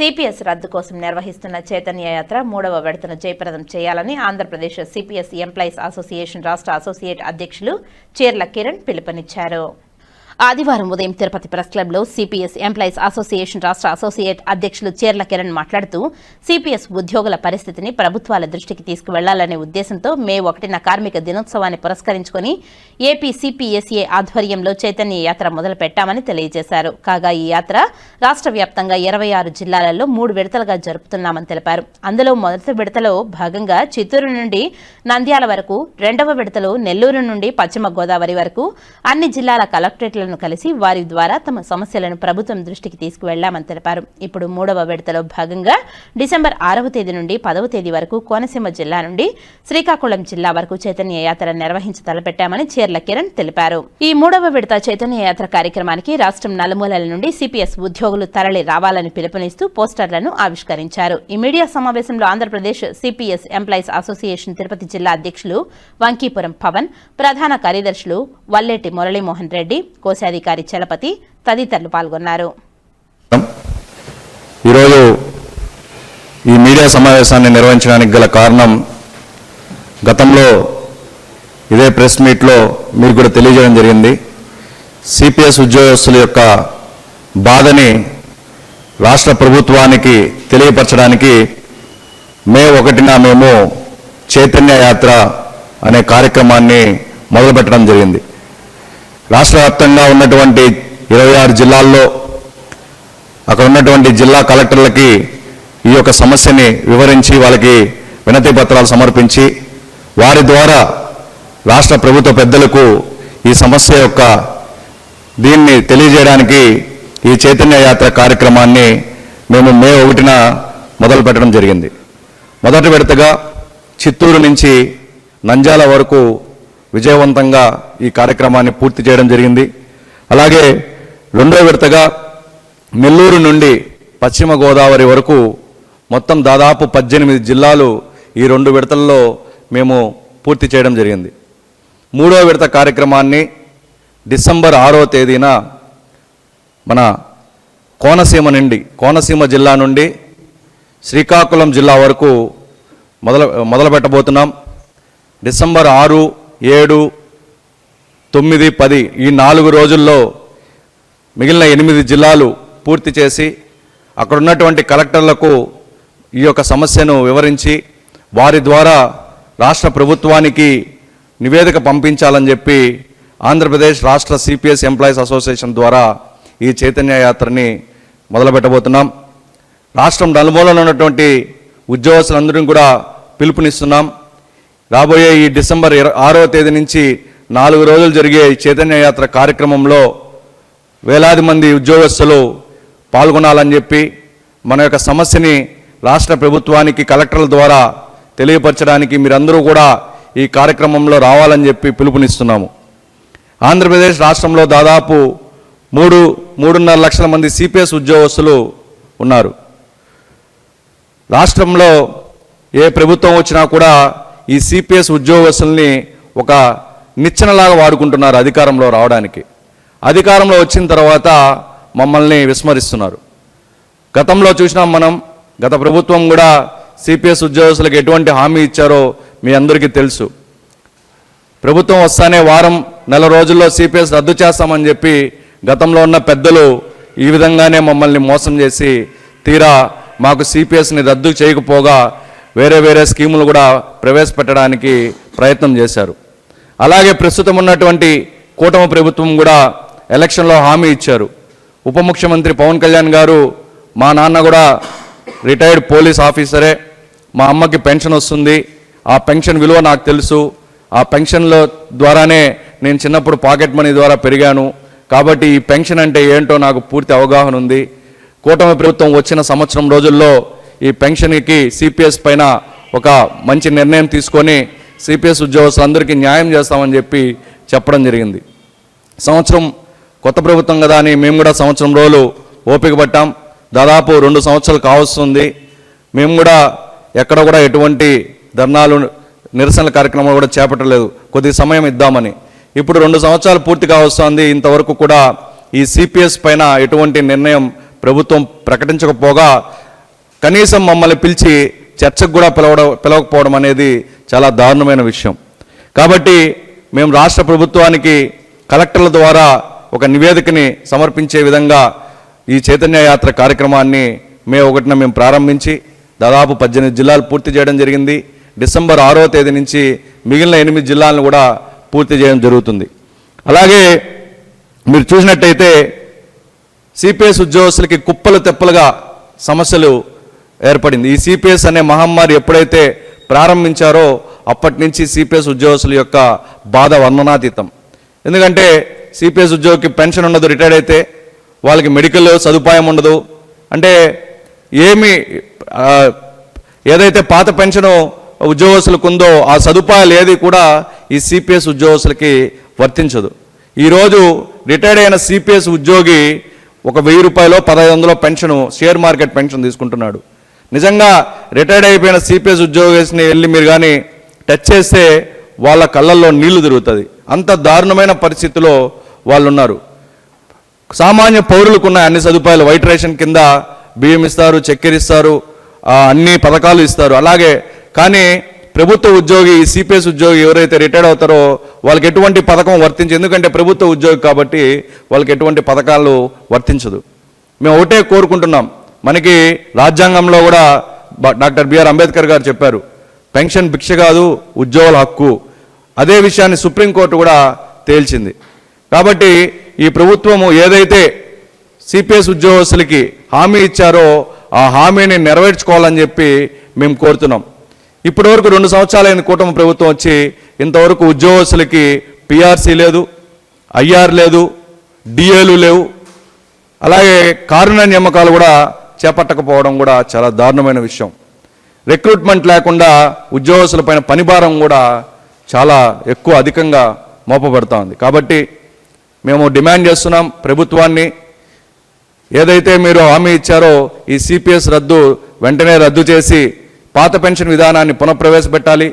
CPS రద్దు కోసం నిర్వహిస్తున్న చైతన్య యాత్ర మూడవ విడతను జయప్రదం చేయాలని ఆంధ్రప్రదేశ్ సిపిఎస్ ఎంప్లాయీస్ అసోసియేషన్ రాష్ట్ర అసోసియేట్ అధ్యక్షులు చీర్ల కిరణ్ పిలుపునిచ్చారు. ఆదివారం ఉదయం తిరుపతి ప్రెస్ క్లబ్లో సిపిఎస్ ఎంప్లాయీస్ అసోసియేషన్ రాష్ట్ర అసోసియేట్ అధ్యక్షులు చీర్ల కిరణ్ మాట్లాడుతూ సిపిఎస్ ఉద్యోగుల పరిస్థితిని ప్రభుత్వాల దృష్టికి తీసుకువెళ్ళాలనే ఉద్దేశంతో మే ఒకటిన కార్మిక దినోత్సవాన్ని పురస్కరించుకొని ఏపీ సిపిఎస్ఏ ఆధ్వర్యంలో చైతన్య యాత్ర మొదలుపెట్టామని తెలియజేశారు. కాగా ఈ యాత్ర రాష్ట్ర వ్యాప్తంగా ఇరవై ఆరు జిల్లాలలో మూడు విడతలుగా జరుపుతున్నామని తెలిపారు. అందులో మొదటి విడతలో భాగంగా చిత్తూరు నుండి నంద్యాల వరకు రెండవ విడతలో నెల్లూరు నుండి పశ్చిమ గోదావరి వరకు అన్ని జిల్లాల అధికారులను కలిసి వారి ద్వారా తమ సమస్యలను ప్రభుత్వం దృష్టికి తీసుకువెళ్ళామని తెలిపారు. ఇప్పుడు మూడవ విడతలో భాగంగా డిసెంబర్ ఆరవ తేదీ నుండి పదవ తేదీ వరకు కోనసీమ జిల్లా నుండి శ్రీకాకుళం జిల్లా వరకు చైతన్య యాత్ర నిర్వహించి తలపెట్టామని చీర్ల కిరణ్ తెలిపారు. ఈ మూడవ విడత చైతన్య యాత్ర కార్యక్రమానికి రాష్ట్రం నలుమూలల నుండి సిపిఎస్ ఉద్యోగులు తరలి రావాలని పిలుపునిస్తూ పోస్టర్లను ఆవిష్కరించారు. ఈ మీడియా సమావేశంలో Andhra Pradesh CPS employees association Tirupati జిల్లా అధ్యక్షులు వంకీపురం పవన్ ప్రధాన కార్యదర్శులు వల్లేటి మురళీమోహన్ రెడ్డి కోశాధికారి చలపతి తదితరులు పాల్గొన్నారు. ఈరోజు ఈ మీడియా సమావేశాన్ని నిర్వహించడానికి గల కారణం గతంలో ఇదే ప్రెస్ మీట్లో మీరు కూడా తెలియజేయడం జరిగింది. సిపిఎస్ ఉద్యోగస్తుల యొక్క బాధని రాష్ట్ర ప్రభుత్వానికి తెలియపరచడానికి మే ఒకటిన మేము చైతన్య యాత్ర అనే కార్యక్రమాన్ని మొదలుపెట్టడం జరిగింది. రాష్ట్ర వ్యాప్తంగా ఉన్నటువంటి ఇరవై ఆరు జిల్లాల్లో అక్కడ ఉన్నటువంటి జిల్లా కలెక్టర్లకి ఈ యొక్క సమస్యని వివరించి వాళ్ళకి వినతి పత్రాలు సమర్పించి వారి ద్వారా రాష్ట్ర ప్రభుత్వ పెద్దలకు ఈ సమస్య యొక్క దీన్ని తెలియజేయడానికి ఈ చైతన్య యాత్ర కార్యక్రమాన్ని మేము మే ఒకటిన మొదలు పెట్టడం జరిగింది. మొదటి విడతగా చిత్తూరు నుంచి నంజాల వరకు విజయవంతంగా ఈ కార్యక్రమాన్ని పూర్తి చేయడం జరిగింది. అలాగే రెండో విడతగా నెల్లూరు నుండి పశ్చిమ గోదావరి వరకు మొత్తం దాదాపు పద్దెనిమిది జిల్లాలు ఈ రెండు విడతల్లో మేము పూర్తి చేయడం జరిగింది. మూడో విడత కార్యక్రమాన్ని డిసెంబర్ ఆరో తేదీన మన కోనసీమ నుండి కోనసీమ జిల్లా నుండి శ్రీకాకుళం జిల్లా వరకు మొదలు మొదలుపెట్టబోతున్నాం. డిసెంబర్ ఆరు ఏడు తొమ్మిది పది ఈ నాలుగు రోజుల్లో మిగిలిన ఎనిమిది జిల్లాలు పూర్తి చేసి అక్కడున్నటువంటి కలెక్టర్లకు ఈ యొక్క సమస్యను వివరించి వారి ద్వారా రాష్ట్ర ప్రభుత్వానికి నివేదిక పంపించాలని చెప్పి ఆంధ్రప్రదేశ్ రాష్ట్ర సిపిఎస్ ఎంప్లాయీస్ అసోసియేషన్ ద్వారా ఈ చైతన్య యాత్రని మొదలుపెట్టబోతున్నాం. రాష్ట్రం నలుమూలలో ఉన్నటువంటి ఉద్యోగస్తులందరినీ కూడా పిలుపునిస్తున్నాం. రాబోయే ఈ డిసెంబర్ ఆరో తేదీ నుంచి నాలుగు రోజులు జరిగే ఈ చైతన్య యాత్ర కార్యక్రమంలో వేలాది మంది ఉద్యోగస్తులు పాల్గొనాలని చెప్పి మన యొక్క సమస్యని రాష్ట్ర ప్రభుత్వానికి కలెక్టర్ల ద్వారా తెలియపరచడానికి మీరందరూ కూడా ఈ కార్యక్రమంలో రావాలని చెప్పి పిలుపునిస్తున్నాము. ఆంధ్రప్రదేశ్ రాష్ట్రంలో దాదాపు మూడు మూడున్నర లక్షల మంది సిపిఎస్ ఉద్యోగస్తులు ఉన్నారు. రాష్ట్రంలో ఏ ప్రభుత్వం వచ్చినా కూడా ఈ సిపిఎస్ ఉద్యోగస్తుల్ని ఒక నిచ్చెనలాగా వాడుకుంటున్నారు అధికారంలో రావడానికి. అధికారంలో వచ్చిన తర్వాత మమ్మల్ని విస్మరిస్తున్నారు. గతంలో చూసినాం మనం గత ప్రభుత్వం కూడా సిపిఎస్ ఉద్యోగస్తులకు ఎటువంటి హామీ ఇచ్చారో మీ అందరికీ తెలుసు. ప్రభుత్వం వస్తానే వారం నెల రోజుల్లో సిపిఎస్ రద్దు చేస్తామని చెప్పి గతంలో ఉన్న పెద్దలు ఈ విధంగానే మమ్మల్ని మోసం చేసి తీరా మాకు సిపిఎస్ని రద్దు చేయకపోగా వేరే వేరే స్కీములు కూడా ప్రవేశపెట్టడానికి ప్రయత్నం చేశారు. అలాగే ప్రస్తుతం ఉన్నటువంటి కూటమి ప్రభుత్వం కూడా ఎలక్షన్లో హామీ ఇచ్చారు. ఉప ముఖ్యమంత్రి పవన్ కళ్యాణ్ గారు మా నాన్న కూడా రిటైర్డ్ పోలీస్ ఆఫీసరే మా అమ్మకి పెన్షన్ వస్తుంది ఆ పెన్షన్ విలువ నాకు తెలుసు ఆ పెన్షన్లో ద్వారానే నేను చిన్నప్పుడు పాకెట్ మనీ ద్వారా పెరిగాను కాబట్టి ఈ పెన్షన్ అంటే ఏంటో నాకు పూర్తి అవగాహన ఉంది. కూటమి ప్రభుత్వం వచ్చిన సంవత్సరం రోజుల్లో ఈ పెన్షన్కి సిపిఎస్ పైన ఒక మంచి నిర్ణయం తీసుకొని సిపిఎస్ ఉద్యోగస్తులందరికీ న్యాయం చేస్తామని చెప్పి చెప్పడం జరిగింది. సంవత్సరం కొత్త ప్రభుత్వం కదా అని మేము కూడా సంవత్సరం రోజులు ఓపిక పట్టాం. దాదాపు రెండు సంవత్సరాలు కావస్తుంది. మేము కూడా ఎక్కడ కూడా ఎటువంటి ధర్నాలు నిరసనల కార్యక్రమాలు కూడా చేపట్టలేదు. కొద్ది సమయం ఇద్దామని. ఇప్పుడు రెండు సంవత్సరాలు పూర్తి కావస్తుంది. ఇంతవరకు కూడా ఈ సిపిఎస్ పైన ఎటువంటి నిర్ణయం ప్రభుత్వం ప్రకటించకపోగా కనీసం మమ్మల్ని పిలిచి చర్చకు కూడా పిలవడం పిలవకపోవడం అనేది చాలా దారుణమైన విషయం. కాబట్టి మేము రాష్ట్ర ప్రభుత్వానికి కలెక్టర్ల ద్వారా ఒక నివేదికని సమర్పించే విధంగా ఈ చైతన్య యాత్ర కార్యక్రమాన్ని మే ఒకటిన మేము ప్రారంభించి దాదాపు పద్దెనిమిది జిల్లాలు పూర్తి చేయడం జరిగింది. డిసెంబర్ ఆరో తేదీ నుంచి మిగిలిన ఎనిమిది జిల్లాలను కూడా పూర్తి చేయడం జరుగుతుంది. అలాగే మీరు చూసినట్టయితే సిపిఎస్ ఉద్యోగస్తులకి కుప్పలు తెప్పలుగా సమస్యలు ఏర్పడింది. ఈ సిపిఎస్ అనే మహమ్మారి ఎప్పుడైతే ప్రారంభించారో అప్పటి నుంచి సిపిఎస్ ఉద్యోగస్తుల యొక్క బాధ వర్ణనాతీతం. ఎందుకంటే సిపిఎస్ ఉద్యోగికి పెన్షన్ ఉండదు రిటైర్డ్ అయితే వాళ్ళకి మెడికల్ సదుపాయం ఉండదు. అంటే ఏమి ఏదైతే పాత పెన్షన్ ఉద్యోగస్తులకు ఉందో ఆ సదుపాయాలు ఏది కూడా ఈ సిపిఎస్ ఉద్యోగస్తులకి వర్తించదు. ఈరోజు రిటైర్డ్ అయిన సిపిఎస్ ఉద్యోగి ఒక వెయ్యి రూపాయలు పదహైదు వందల పెన్షన్ షేర్ మార్కెట్ పెన్షన్ తీసుకుంటున్నాడు. నిజంగా రిటైర్డ్ అయిపోయిన సిపిఎస్ ఉద్యోగస్తుని వెళ్ళి మీరు కానీ టచ్ చేస్తే వాళ్ళ కళ్ళల్లో నీళ్ళు తిరుగుతుంది. అంత దారుణమైన పరిస్థితిలో వాళ్ళు ఉన్నారు సామాన్య పౌరులకు ఉన్న అన్ని సదుపాయాలు వైట్ రేషన్ కింద బియ్యం ఇస్తారు చక్కెర ఇస్తారు అన్ని పథకాలు ఇస్తారు. అలాగే కానీ ప్రభుత్వ ఉద్యోగి సిపిఎస్ ఉద్యోగి ఎవరైతే రిటైర్డ్ అవుతారో వాళ్ళకి ఎటువంటి పథకం వర్తించదు. ఎందుకంటే ప్రభుత్వ ఉద్యోగి కాబట్టి వాళ్ళకి ఎటువంటి పథకాలు వర్తించదు. మేము ఒకటే కోరుకుంటున్నాం. మనకి రాజ్యాంగంలో కూడా డాక్టర్ బిఆర్ అంబేద్కర్ గారు చెప్పారు పెన్షన్ భిక్ష కాదు ఉద్యోగుల హక్కు. అదే విషయాన్ని సుప్రీంకోర్టు కూడా తేల్చింది. కాబట్టి ఈ ప్రభుత్వము ఏదైతే సిపిఎస్ ఉద్యోగస్తులకి హామీ ఇచ్చారో ఆ హామీని నెరవేర్చుకోవాలని చెప్పి మేము కోరుతున్నాం. ఇప్పటివరకు రెండు సంవత్సరాలైన కూటమి ప్రభుత్వం వచ్చి ఇంతవరకు ఉద్యోగస్తులకి పిఆర్సీ లేదు ఐఆర్ లేదు డిఏలు లేవు. అలాగే కారుణ నియామకాలు కూడా చేపట్టకపోవడం కూడా చాలా దారుణమైన విషయం. రిక్రూట్మెంట్ లేకుండా ఉద్యోగస్తులపైన పనిభారం కూడా చాలా ఎక్కువ అధికంగా మోపబడుతూ ఉంది కాబట్టి మేము డిమాండ్ చేస్తున్నాం ప్రభుత్వాన్ని. ఏదైతే మీరు హామీ ఇచ్చారో ఈ సిపిఎస్ రద్దు వెంటనే రద్దు చేసి పాత పెన్షన్ విధానాన్ని పునఃప్రవేశపెట్టాలి.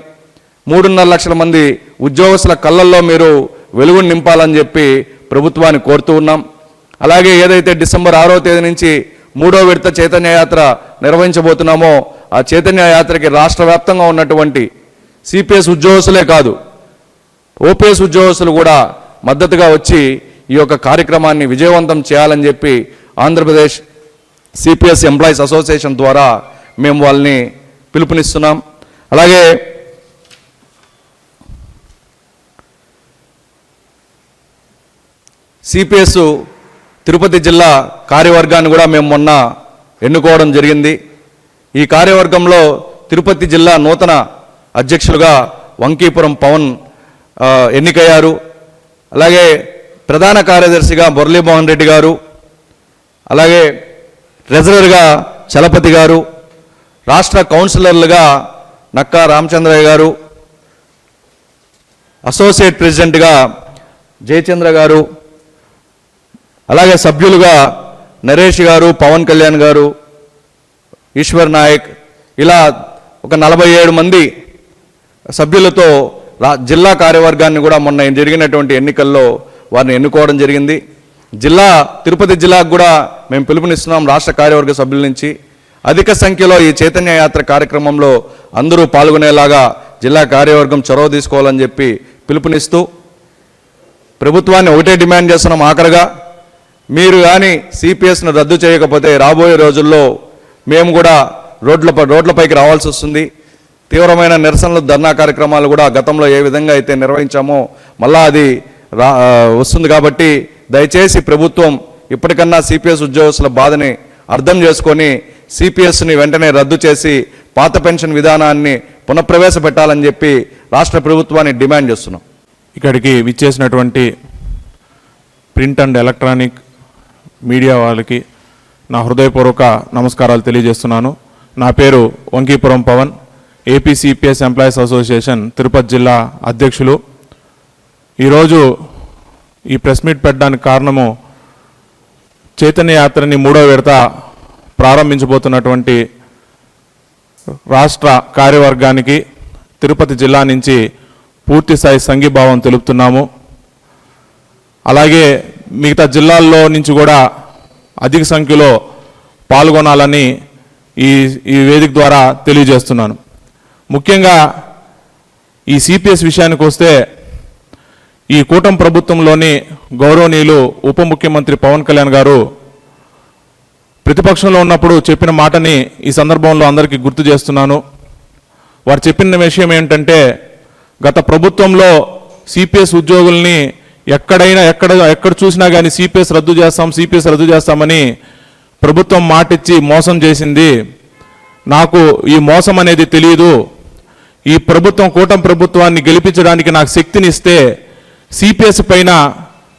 మూడున్నర లక్షల మంది ఉద్యోగస్తుల కళ్ళల్లో మీరు వెలుగును నింపాలని చెప్పి ప్రభుత్వాన్ని కోరుతూ ఉన్నాం. అలాగే ఏదైతే డిసెంబర్ ఆరో తేదీ నుంచి మూడో విడత చైతన్య యాత్ర నిర్వహించబోతున్నామో ఆ చైతన్య యాత్రకి రాష్ట్ర వ్యాప్తంగా ఉన్నటువంటి సిపిఎస్ ఉద్యోగస్తులే కాదు ఓపీఎస్ ఉద్యోగస్తులు కూడా మద్దతుగా వచ్చి ఈ యొక్క కార్యక్రమాన్ని విజయవంతం చేయాలని చెప్పి ఆంధ్రప్రదేశ్ సిపిఎస్ ఎంప్లాయీస్ అసోసియేషన్ ద్వారా మేము వాళ్ళని పిలుపునిస్తున్నాం. అలాగే సిపిఎస్ తిరుపతి జిల్లా కార్యవర్గాన్ని కూడా మేము మొన్న ఎన్నుకోవడం జరిగింది. ఈ కార్యవర్గంలో తిరుపతి జిల్లా నూతన అధ్యక్షులుగా వంకీపురం పవన్ ఎన్నికయ్యారు. అలాగే ప్రధాన కార్యదర్శిగా మురళీమోహన్ రెడ్డి గారు అలాగే ట్రెజరర్గా చలపతి గారు రాష్ట్ర కౌన్సిలర్లుగా నక్కా రామచంద్రయ్య గారు అసోసియేట్ ప్రెసిడెంట్గా జయచంద్ర గారు అలాగే సభ్యులుగా నరేష్ గారు పవన్ కళ్యాణ్ గారు ఈశ్వర్ నాయక్ ఇలా ఒక నలభై ఏడు మంది సభ్యులతో రా జిల్లా కార్యవర్గాన్ని కూడా మొన్న జరిగినటువంటి ఎన్నికల్లో వారిని ఎన్నుకోవడం జరిగింది. జిల్లా తిరుపతి జిల్లాకు కూడా మేము పిలుపునిస్తున్నాం రాష్ట్ర కార్యవర్గ సభ్యుల నుంచి. అధిక సంఖ్యలో ఈ చైతన్య యాత్ర కార్యక్రమంలో అందరూ పాల్గొనేలాగా జిల్లా కార్యవర్గం చొరవ తీసుకోవాలని చెప్పి పిలుపునిస్తూ ప్రభుత్వాన్ని ఒకటే డిమాండ్ చేస్తున్నాం ఆఖరిగా. మీరు కానీ సిపిఎస్ను రద్దు చేయకపోతే రాబోయే రోజుల్లో మేము కూడా రోడ్ల రోడ్లపైకి రావాల్సి వస్తుంది. తీవ్రమైన నిరసనలు ధర్నా కార్యక్రమాలు కూడా గతంలో ఏ విధంగా అయితే నిర్వహించామో మళ్ళా అది రా వస్తుంది కాబట్టి దయచేసి ప్రభుత్వం ఇప్పటికన్నా సిపిఎస్ ఉద్యోగస్తుల బాధని అర్థం చేసుకొని సిపిఎస్ని వెంటనే రద్దు చేసి పాత పెన్షన్ విధానాన్ని పునఃప్రవేశపెట్టాలని చెప్పి రాష్ట్ర ప్రభుత్వాన్ని డిమాండ్ చేస్తున్నాం. ఇక్కడికి విచ్చేసినటువంటి ప్రింట్ అండ్ ఎలక్ట్రానిక్ మీడియా వాళ్ళకి నా హృదయపూర్వక నమస్కారాలు తెలియజేస్తున్నాను. నా పేరు Vankipuram Pavan. APCPS employees association Tirupati జిల్లా అధ్యక్షులు. ఈరోజు ఈ ప్రెస్ మీట్ పెట్టడానికి కారణము చైతన్య యాత్రని మూడో విడత ప్రారంభించబోతున్నటువంటి రాష్ట్ర కార్యవర్గానికి తిరుపతి జిల్లా నుంచి పూర్తి స్థాయి సంఘీభావం తెలుపుతున్నాము. అలాగే మిగతా జిల్లాల్లో నుంచి కూడా అధిక సంఖ్యలో పాల్గొనాలని ఈ ఈ వేదిక ద్వారా తెలియజేస్తున్నాను. ముఖ్యంగా ఈ సిపిఎస్ విషయానికి వస్తే ఈ కూటమి ప్రభుత్వంలోని గౌరవనీయులు ఉప ముఖ్యమంత్రి పవన్ కళ్యాణ్ గారు ప్రతిపక్షంలో ఉన్నప్పుడు చెప్పిన మాటని ఈ సందర్భంలో అందరికీ గుర్తు చేస్తున్నాను. వారు చెప్పిన విషయం ఏంటంటే గత ప్రభుత్వంలో సిపిఎస్ ఉద్యోగుల్ని ఎక్కడైనా ఎక్కడ ఎక్కడ చూసినా కానీ సిపిఎస్ రద్దు చేస్తాం సిపిఎస్ రద్దు చేస్తామని ప్రభుత్వం మాటిచ్చి మోసం చేసింది. నాకు ఈ మోసం అనేది తెలియదు ఈ ప్రభుత్వం కూటమి ప్రభుత్వాన్ని గెలిపించడానికి నాకు శక్తిని ఇస్తే సిపిఎస్ పైన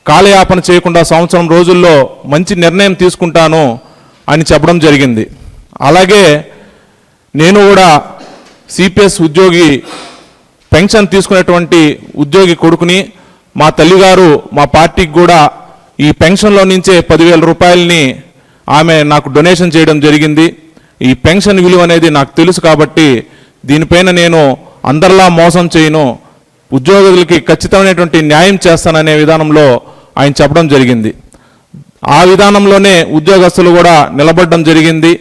కాలయాపన చేయకుండా సంవత్సరం రోజుల్లో మంచి నిర్ణయం తీసుకుంటాను అని చెప్పడం జరిగింది. అలాగే నేను కూడా సిపిఎస్ ఉద్యోగి పెన్షన్ తీసుకునేటువంటి ఉద్యోగి కొడుకుని మా తల్లిగారు మా పార్టీకి కూడా ఈ పెన్షన్లో నుంచే పదివేల రూపాయలని ఆమె నాకు డొనేషన్ చేయడం జరిగింది. ఈ పెన్షన్ విలువ అనేది నాకు తెలుసు కాబట్టి దీనిపైన నేను అందరిలా మోసం చేయను. ఉద్యోగులకి ఖచ్చితమైనటువంటి న్యాయం చేస్తాననే విధానంలో ఆయన చెప్పడం జరిగింది. ఆ విధానంలోనే ఉద్యోగస్తులు కూడా నిలబడడం జరిగింది.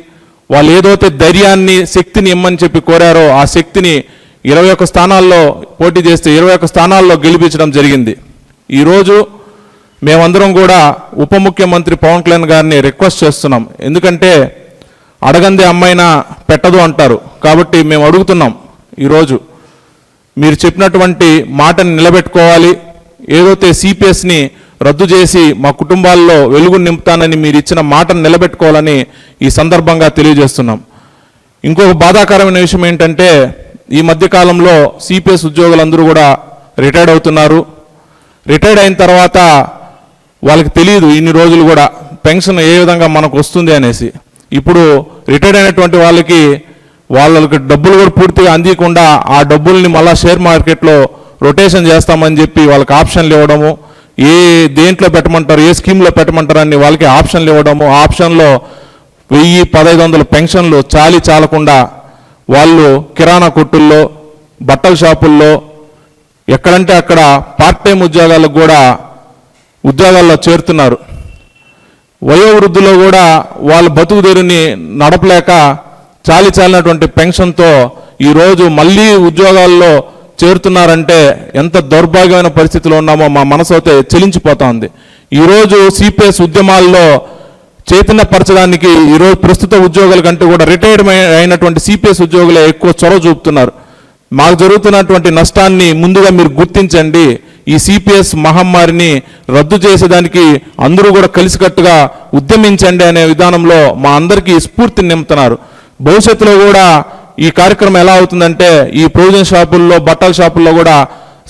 వాళ్ళు ఏదైతే ధైర్యాన్ని శక్తిని ఇమ్మని చెప్పి కోరారో ఆ శక్తిని ఇరవై ఒక్క స్థానాల్లో పోటీ చేస్తే ఇరవై ఒక్క స్థానాల్లో గెలిపించడం జరిగింది. ఈరోజు మేమందరం కూడా ఉప ముఖ్యమంత్రి పవన్ కళ్యాణ్ గారిని రిక్వెస్ట్ చేస్తున్నాం. ఎందుకంటే అడగంది అమ్మాయిన పెట్టదు అంటారు. కాబట్టి మేము అడుగుతున్నాం ఈరోజు మీరు చెప్పినటువంటి మాటని నిలబెట్టుకోవాలి. ఏదైతే సిపిఎస్ని రద్దు చేసి మా కుటుంబాల్లో వెలుగు నింపుతానని మీరు ఇచ్చిన మాటను నిలబెట్టుకోవాలని ఈ సందర్భంగా తెలియజేస్తున్నాం. ఇంకొక బాధాకరమైన విషయం ఏంటంటే ఈ మధ్యకాలంలో సిపిఎస్ ఉద్యోగులందరూ కూడా రిటైర్డ్ అవుతున్నారు. రిటైర్డ్ అయిన తర్వాత వాళ్ళకి తెలియదు ఇన్ని రోజులు కూడా పెన్షన్ ఏ విధంగా మనకు వస్తుంది అనేసి. ఇప్పుడు రిటైర్డ్ అయినటువంటి వాళ్ళకి వాళ్ళకి డబ్బులు కూడా పూర్తిగా అందియకుండా ఆ డబ్బుల్ని మళ్ళీ షేర్ మార్కెట్లో రొటేషన్ చేస్తామని చెప్పి వాళ్ళకి ఆప్షన్లు ఇవ్వడము ఏ దేంట్లో పెట్టమంటారు ఏ స్కీమ్లో పెట్టమంటారు అని వాళ్ళకి ఆప్షన్లు ఇవ్వడము ఆప్షన్లో వెయ్యి పదహైదు వందల పెన్షన్లు చాలి చాలకుండా వాళ్ళు కిరాణా కొట్టుల్లో బట్టల షాపుల్లో ఎక్కడంటే అక్కడ పార్ట్ టైం ఉద్యోగాలకు కూడా ఉద్యోగాల్లో చేరుతున్నారు. వయోవృద్ధులో కూడా వాళ్ళ బతుకు తెరుని నడపలేక చాలి చాలినటువంటి పెన్షన్తో ఈరోజు మళ్ళీ ఉద్యోగాల్లో చేరుతున్నారంటే ఎంత దౌర్భాగ్యమైన పరిస్థితిలో ఉన్నామో మా మనసు అయితే చెలించిపోతా ఉంది ఈరోజు సిపిఎస్ ఉద్యమాల్లో చైతన్యపరచడానికి ఈరోజు ప్రస్తుత ఉద్యోగుల కంటే కూడా రిటైర్డ్ అయినటువంటి సిపిఎస్ ఉద్యోగులే ఎక్కువ చొరవ చూపుతున్నారు. మాకు జరుగుతున్నటువంటి నష్టాన్ని ముందుగా మీరు గుర్తించండి. ఈ సిపిఎస్ మహమ్మారిని రద్దు చేసేదానికి అందరూ కూడా కలిసికట్టుగా ఉద్యమించండి అనే విధానంలో మా అందరికీ స్ఫూర్తిని నింపుతున్నారు. భవిష్యత్తులో కూడా ఈ కార్యక్రమం ఎలా అవుతుందంటే ఈ ప్రొవిజన్ షాపుల్లో బట్టల షాపుల్లో కూడా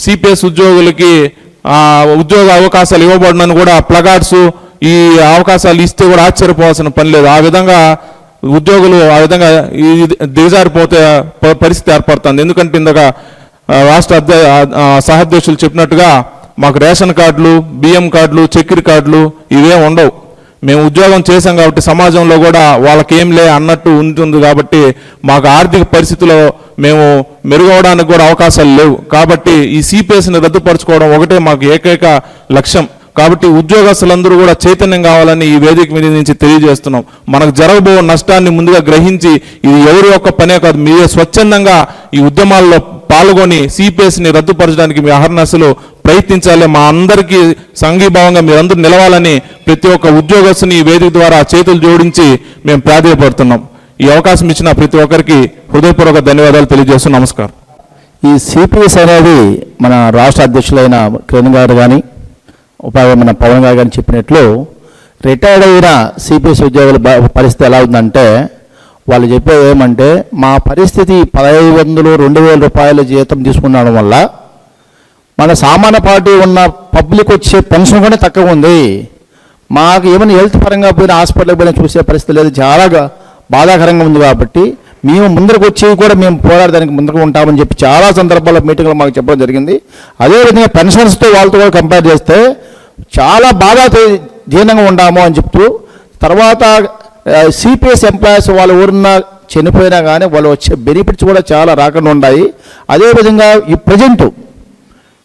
సిపిఎస్ ఉద్యోగులకి ఉద్యోగ అవకాశాలు ఇవ్వబడినని కూడా ప్లగార్డ్స్ ఈ అవకాశాలు ఇస్తే కూడా ఆశ్చర్యపోవాల్సిన పని లేదు. ఆ విధంగా ఉద్యోగులు ఆ విధంగా ఈ దిగజారిపోతే పరిస్థితి ఏర్పడుతుంది. ఎందుకంటే ఇందాక రాష్ట్ర అధ్య సహాధ్యక్షులు చెప్పినట్టుగా మాకు రేషన్ కార్డులు బియ్యం కార్డులు చక్కెర కార్డులు ఇవేం ఉండవు. మేము ఉద్యోగం చేశాం కాబట్టి సమాజంలో కూడా వాళ్ళకి ఏం లే అన్నట్టు ఉంటుంది కాబట్టి మాకు ఆర్థిక పరిస్థితిలో మేము మెరుగవడానికి కూడా అవకాశాలు లేవు. కాబట్టి ఈ సిపిఎస్ని రద్దుపరచుకోవడం ఒకటే మాకు ఏకైక లక్ష్యం. కాబట్టి ఉద్యోగస్తులందరూ కూడా చైతన్యం కావాలని ఈ వేదిక మీద నుంచి తెలియజేస్తున్నాం. మనకు జరగబో నష్టాన్ని ముందుగా గ్రహించి ఇది ఎవరి యొక్క పనే కాదు మీరే స్వచ్ఛందంగా ఈ ఉద్యమాల్లో పాల్గొని సిపిఎస్ని రద్దుపరచడానికి మీ అహర్నశలు ప్రయత్నించాలి. మా అందరికీ సంఘీభావంగా మీరందరూ నిలవాలని ప్రతి ఒక్క ఉద్యోగస్తుని ఈ వేదిక ద్వారా చేతులు జోడించి మేము ప్రాధాయపడుతున్నాం. ఈ అవకాశం ఇచ్చిన ప్రతి ఒక్కరికి హృదయపూర్వక ధన్యవాదాలు తెలియజేస్తూ నమస్కారం. ఈ సిపిఎస్ అనేది మన రాష్ట్ర అధ్యక్షులైన కిరణ్ గారు కానీ ఉపాధి మన పవన్ గారు గారిని చెప్పినట్లు రిటైర్డ్ అయిన సిపిఎస్ ఉద్యోగుల పరిస్థితి ఎలా ఉందంటే వాళ్ళు చెప్పేది ఏమంటే మా పరిస్థితి పదహైదు వందలు రెండు వేల రూపాయల జీతం తీసుకున్నాడం వల్ల మన సామాన్య పార్టీ ఉన్న పబ్లిక్ వచ్చే పెన్షన్ కూడా తక్కువ ఉంది. మాకు ఏమైనా హెల్త్ పరంగా పోయిన హాస్పిటల్కి పోయినా చూసే పరిస్థితి లేదు. చాలా బాధాకరంగా ఉంది కాబట్టి మేము ముందరకు వచ్చి కూడా మేము పోరాడడానికి ముందుకు ఉంటామని చెప్పి చాలా సందర్భాల్లో మీటింగ్లో మాకు చెప్పడం జరిగింది. అదేవిధంగా పెన్షన్స్తో వాళ్ళతో కూడా కంపేర్ చేస్తే చాలా బాగా తే- దీనంగా ఉంటాము అని చెప్తూ తర్వాత సిపిఎస్ ఎంప్లాయీస్ వాళ్ళు ఊరున్నా చనిపోయినా కానీ వాళ్ళు వచ్చే బెనిఫిట్స్ కూడా చాలా రాకుండా ఉన్నాయి అదేవిధంగా ఈ ప్రజెంట్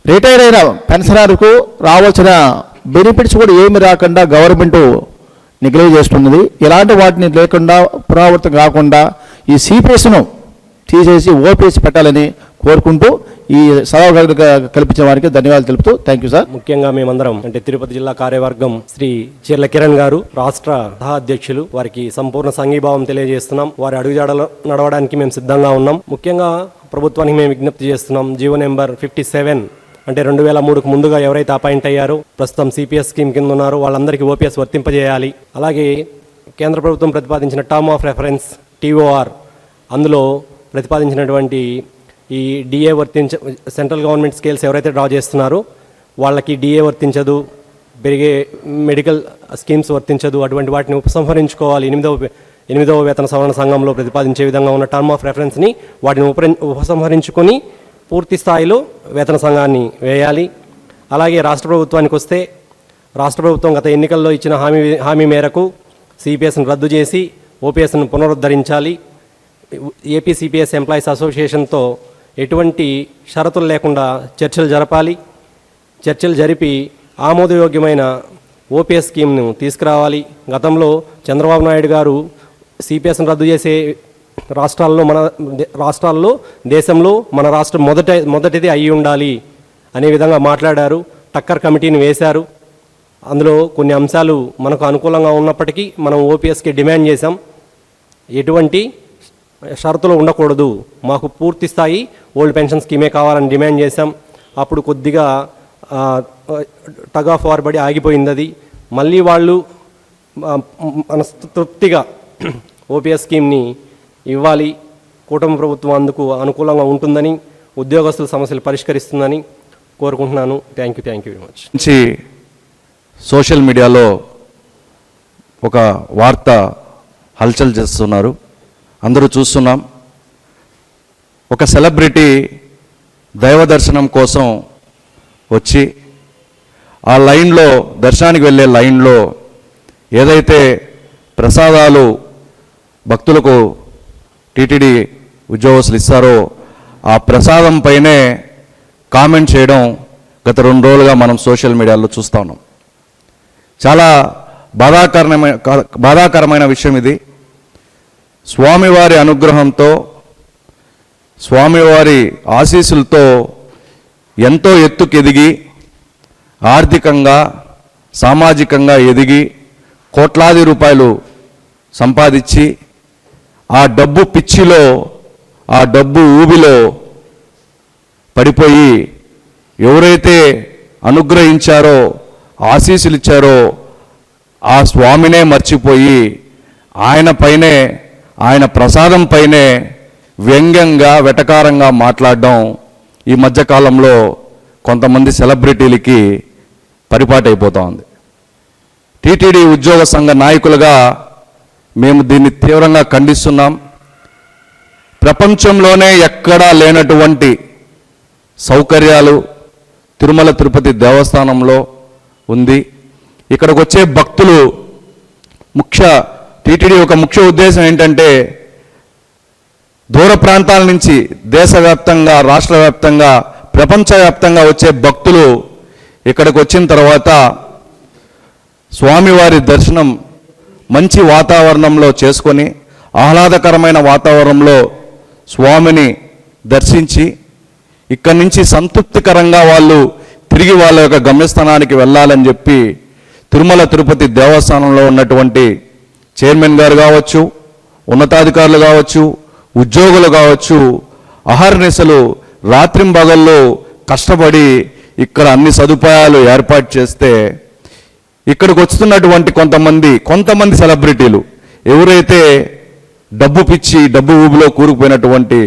రిటైర్ అయిన పెన్షనర్కు రావాల్సిన బెనిఫిట్స్ కూడా ఏమి రాకుండా గవర్నమెంట్ నెగ్లెక్ట్ చేస్తున్నది. ఇలాంటి వాటిని లేకుండా పునరావృతం కాకుండా ఈ సిపిఎస్ను తీసేసి ఓపీఎస్ పెట్టాలని కోరుకుంటూ ఈ సభ కల్పించిన వారికి ధన్యవాదాలు తెలుపుతూ థ్యాంక్ యూ సార్. ముఖ్యంగా మేమందరం అంటే తిరుపతి జిల్లా కార్యవర్గం శ్రీ చీర్ల కిరణ్ గారు రాష్ట్ర సహా అధ్యక్షులు వారికి సంపూర్ణ సంఘీభావం తెలియజేస్తున్నాం. వారి అడుగుజాడలో నడవడానికి మేము సిద్ధంగా ఉన్నాం. ముఖ్యంగా ప్రభుత్వానికి మేము విజ్ఞప్తి చేస్తున్నాం జీవో నెంబర్ ఫిఫ్టీ సెవెన్ అంటే రెండు వేల మూడుకు ముందుగా ఎవరైతే అపాయింట్ అయ్యారో ప్రస్తుతం సిపిఎస్ స్కీమ్ కింద ఉన్నారో వాళ్ళందరికీ ఓపీఎస్ వర్తింపజేయాలి. అలాగే కేంద్ర ప్రభుత్వం ప్రతిపాదించిన టర్మ్ ఆఫ్ రెఫరెన్స్ టీఓఆర్ అందులో ప్రతిపాదించినటువంటి ఈ డిఏ వర్తించ సెంట్రల్ గవర్నమెంట్ స్కేల్స్ ఎవరైతే డ్రా చేస్తున్నారో వాళ్ళకి డిఏ వర్తించదు పెరిగే మెడికల్ స్కీమ్స్ వర్తించదు అటువంటి వాటిని ఉపసంహరించుకోవాలి. ఎనిమిదవ ఎనిమిదవ వేతన సవరణ సంఘంలో ప్రతిపాదించే విధంగా ఉన్న టర్మ్ ఆఫ్ రెఫరెన్స్ని వాటిని ఉప ఉపసంహరించుకొని పూర్తి స్థాయిలో వేతన సంఘాన్ని వేయాలి. అలాగే రాష్ట్ర ప్రభుత్వానికి వస్తే రాష్ట్ర ప్రభుత్వం గత ఎన్నికల్లో ఇచ్చిన హామీ హామీ మేరకు సిపిఎస్ను రద్దు చేసి ఓపీఎస్ను పునరుద్ధరించాలి. ఏపీ సిపిఎస్ ఎంప్లాయీస్ అసోసియేషన్తో ఎటువంటి షరతులు లేకుండా చర్చలు జరపాలి. చర్చలు జరిపి ఆమోదయోగ్యమైన ఓపీఎస్ స్కీమ్ను తీసుకురావాలి. గతంలో చంద్రబాబు నాయుడు గారు సిపిఎస్ను రద్దు చేసే రాష్ట్రాల్లో మన రాష్ట్రాల్లో దేశంలో మన రాష్ట్రం మొదట మొదటిది అయి ఉండాలి అనే విధంగా మాట్లాడారు. టక్కర్ కమిటీని వేశారు. అందులో కొన్ని అంశాలు మనకు అనుకూలంగా ఉన్నప్పటికీ మనం ఓపీఎస్కి డిమాండ్ చేశాం. ఎటువంటి షరతులు ఉండకూడదు. మాకు పూర్తి స్థాయి ఓల్డ్ పెన్షన్ స్కీమే కావాలని డిమాండ్ చేశాం. అప్పుడు కొద్దిగా టగ్ ఆఫ్ వార్ పడి ఆగిపోయింది అది మళ్ళీ వాళ్ళు మనస్తృప్తిగా ఓపీఎస్ స్కీమ్ని ఇవ్వాలి. కూటమి ప్రభుత్వం అందుకు అనుకూలంగా ఉంటుందని ఉద్యోగస్తుల సమస్యలు పరిష్కరిస్తుందని కోరుకుంటున్నాను. Thank you thank you very much. నుంచి సోషల్ మీడియాలో ఒక వార్త హల్చల్ చేస్తున్నారు. అందరూ చూస్తున్నాం. ఒక సెలబ్రిటీ దైవ దర్శనం కోసం వచ్చి ఆ లైన్లో దర్శనానికి వెళ్ళే లైన్లో ఏదైతే ప్రసాదాలు భక్తులకు టీటీడీ ఉద్యోగస్తులు ఇస్తారో ఆ ప్రసాదం పైనే కామెంట్ చేయడం గత రెండు రోజులుగా మనం సోషల్ మీడియాలో చూస్తా ఉన్నాం. చాలా బాధాకరమైన బాధాకరమైన విషయం ఇది. స్వామివారి అనుగ్రహంతో స్వామివారి ఆశీస్సులతో ఎంతో ఎత్తుకెదిగి ఆర్థికంగా సామాజికంగా ఎదిగి కోట్లాది రూపాయలు సంపాదించి ఆ డబ్బు పిచ్చిలో ఆ డబ్బు ఊబిలో పడిపోయి ఎవరైతే అనుగ్రహించారో ఆశీస్సులు ఇచ్చారో ఆ స్వామినే మర్చిపోయి ఆయన పైనే ఆయన ప్రసాదం పైనే వ్యంగ్యంగా వెటకారంగా మాట్లాడడం ఈ మధ్యకాలంలో కొంతమంది సెలబ్రిటీలకి పరిపాటైపోతా ఉంది టీటీడీ ఉద్యోగ సంఘ నాయకులుగా మేము దీన్ని తీవ్రంగా ఖండిస్తున్నాం. ప్రపంచంలోనే ఎక్కడా లేనటువంటి సౌకర్యాలు తిరుమల తిరుపతి దేవస్థానంలో ఉంది. ఇక్కడికి వచ్చే భక్తులు ముఖ్య టీటీడీ యొక్క ముఖ్య ఉద్దేశం ఏంటంటే దూర ప్రాంతాల నుంచి దేశవ్యాప్తంగా రాష్ట్ర వ్యాప్తంగా ప్రపంచవ్యాప్తంగా వచ్చే భక్తులు ఇక్కడికి వచ్చిన తర్వాత స్వామివారి దర్శనం మంచి వాతావరణంలో చేసుకొని ఆహ్లాదకరమైన వాతావరణంలో స్వామిని దర్శించి ఇక్కడి నుంచి సంతృప్తికరంగా వాళ్ళు తిరిగి వాళ్ళ యొక్క గమ్యస్థానానికి వెళ్ళాలని చెప్పి తిరుమల తిరుపతి దేవస్థానంలో ఉన్నటువంటి చైర్మన్ గారు కావచ్చు ఉన్నతాధికారులు కావచ్చు ఉద్యోగులు కావచ్చు అహర్నిశలు రాత్రింబగళ్ళు కష్టపడి ఇక్కడ అన్ని సదుపాయాలు ఏర్పాటు చేస్తే ఇక్కడికి వస్తున్నటువంటి కొంతమంది కొంతమంది సెలబ్రిటీలు ఎవరైతే డబ్బు పిచ్చి డబ్బు ఊబిలో కూరుకుపోయినటువంటి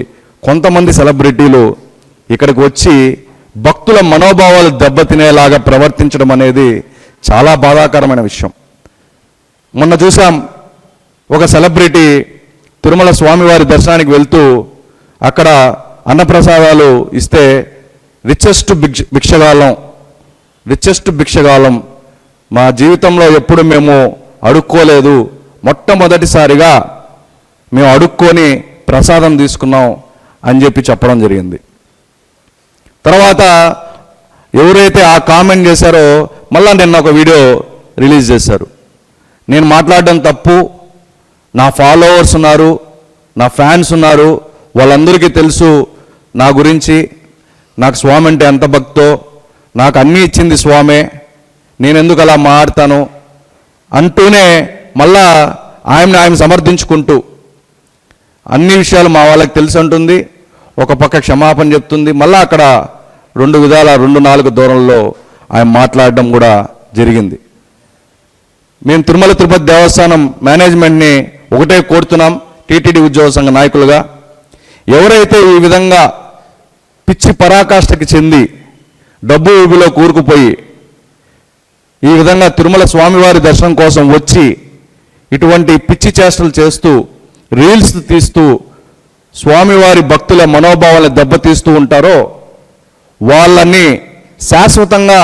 కొంతమంది సెలబ్రిటీలు ఇక్కడికి వచ్చి భక్తుల మనోభావాలు దెబ్బతినేలాగా ప్రవర్తించడం అనేది చాలా బాధాకరమైన విషయం. మొన్న చూసాం ఒక సెలబ్రిటీ తిరుమల స్వామివారి దర్శనానికి వెళ్తూ అక్కడ అన్నప్రసాదాలు ఇస్తే రిచెస్ట్ భిక్ష భిక్షగాలం రిచెస్ట్ భిక్షగాలం మా జీవితంలో ఎప్పుడు మేము అడుక్కోలేదు. మొట్టమొదటిసారిగా మేము అడుక్కొని ప్రసాదం తీసుకున్నాం అని చెప్పి చెప్పడం జరిగింది. తర్వాత ఎవరైతే ఆ కామెంట్ చేశారో మళ్ళా నిన్న ఒక వీడియో రిలీజ్ చేశారు. నేను మాట్లాడడం తప్పు నా ఫాలోవర్స్ ఉన్నారు నా ఫ్యాన్స్ ఉన్నారు వాళ్ళందరికీ తెలుసు నా గురించి. నాకు స్వామి అంటే ఎంత భక్తో నాకు అన్నీ ఇచ్చింది స్వామే నేను ఎందుకు అలా మాడతాను అంటూనే మళ్ళా ఆయన్ని ఆయన సమర్థించుకుంటూ అన్ని విషయాలు మా వాళ్ళకి తెలిసి ఉంటుంది ఒక పక్క క్షమాపణ చెప్తుంది. మళ్ళా అక్కడ రెండు విధాల రెండు నాలుగు దూరంలో ఆయన మాట్లాడడం కూడా జరిగింది. మేము తిరుమల తిరుపతి దేవస్థానం మేనేజ్మెంట్ని ఒకటే కోరుతున్నాం టీటీడీ ఉద్యోగ సంఘ నాయకులుగా. ఎవరైతే ఈ విధంగా పిచ్చి పరాకాష్ఠకి చెంది డబ్బు ఊబిలో కూరుకుపోయి ఈ విధంగా తిరుమల స్వామివారి దర్శనం కోసం వచ్చి ఇటువంటి పిచ్చి చేష్టలు చేస్తూ రీల్స్ తీస్తూ స్వామివారి భక్తుల మనోభావాలను దెబ్బతీస్తూ ఉంటారో వాళ్ళని శాశ్వతంగా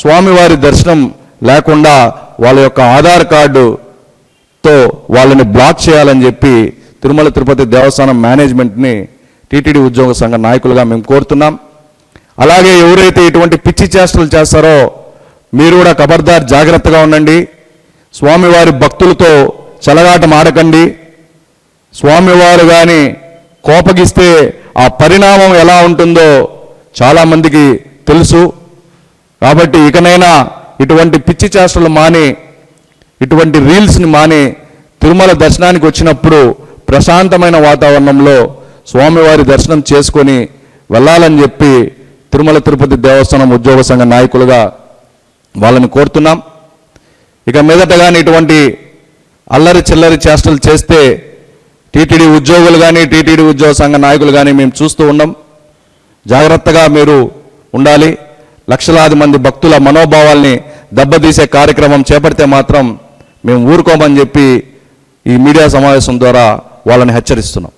స్వామివారి దర్శనం లేకుండా వాళ్ళ యొక్క ఆధార్ కార్డు తో వాళ్ళని బ్లాక్ చేయాలని చెప్పి తిరుమల తిరుపతి దేవస్థానం మేనేజ్మెంట్ని టీటీడీ ఉద్యోగ సంఘ నాయకులుగా మేము కోరుతున్నాం. అలాగే ఎవరైతే ఇటువంటి పిచ్చి చేష్టలు చేస్తారో మీరు కూడా ఖబర్దార్ జాగ్రత్తగా ఉండండి. స్వామివారి భక్తులతో చెలగాటం ఆడకండి. స్వామివారు కానీ కోపగిస్తే ఆ పరిణామం ఎలా ఉంటుందో చాలామందికి తెలుసు. కాబట్టి ఇకనైనా ఇటువంటి పిచ్చి చేష్టలు మాని ఇటువంటి రీల్స్ని మాని తిరుమల దర్శనానికి వచ్చినప్పుడు ప్రశాంతమైన వాతావరణంలో స్వామివారి దర్శనం చేసుకొని వెళ్ళాలని చెప్పి తిరుమల తిరుపతి దేవస్థానం ఉద్యోగ సంఘ నాయకులుగా వాళ్ళని కోరుతున్నాం. ఇక మీదట కానీ ఇటువంటి అల్లరి చిల్లరి చేష్టలు చేస్తే టీటీడీ ఉద్యోగులు కానీ టీటీడీ ఉద్యోగ సంఘ నాయకులు కానీ మేము చూస్తూ ఉన్నాం జాగ్రత్తగా మీరు ఉండాలి. లక్షలాది మంది భక్తుల మనోభావాల్ని దెబ్బతీసే కార్యక్రమం చేపడితే మాత్రం మేము ఊరుకోమని చెప్పి ఈ మీడియా సమావేశం ద్వారా వాళ్ళని హెచ్చరిస్తున్నాం.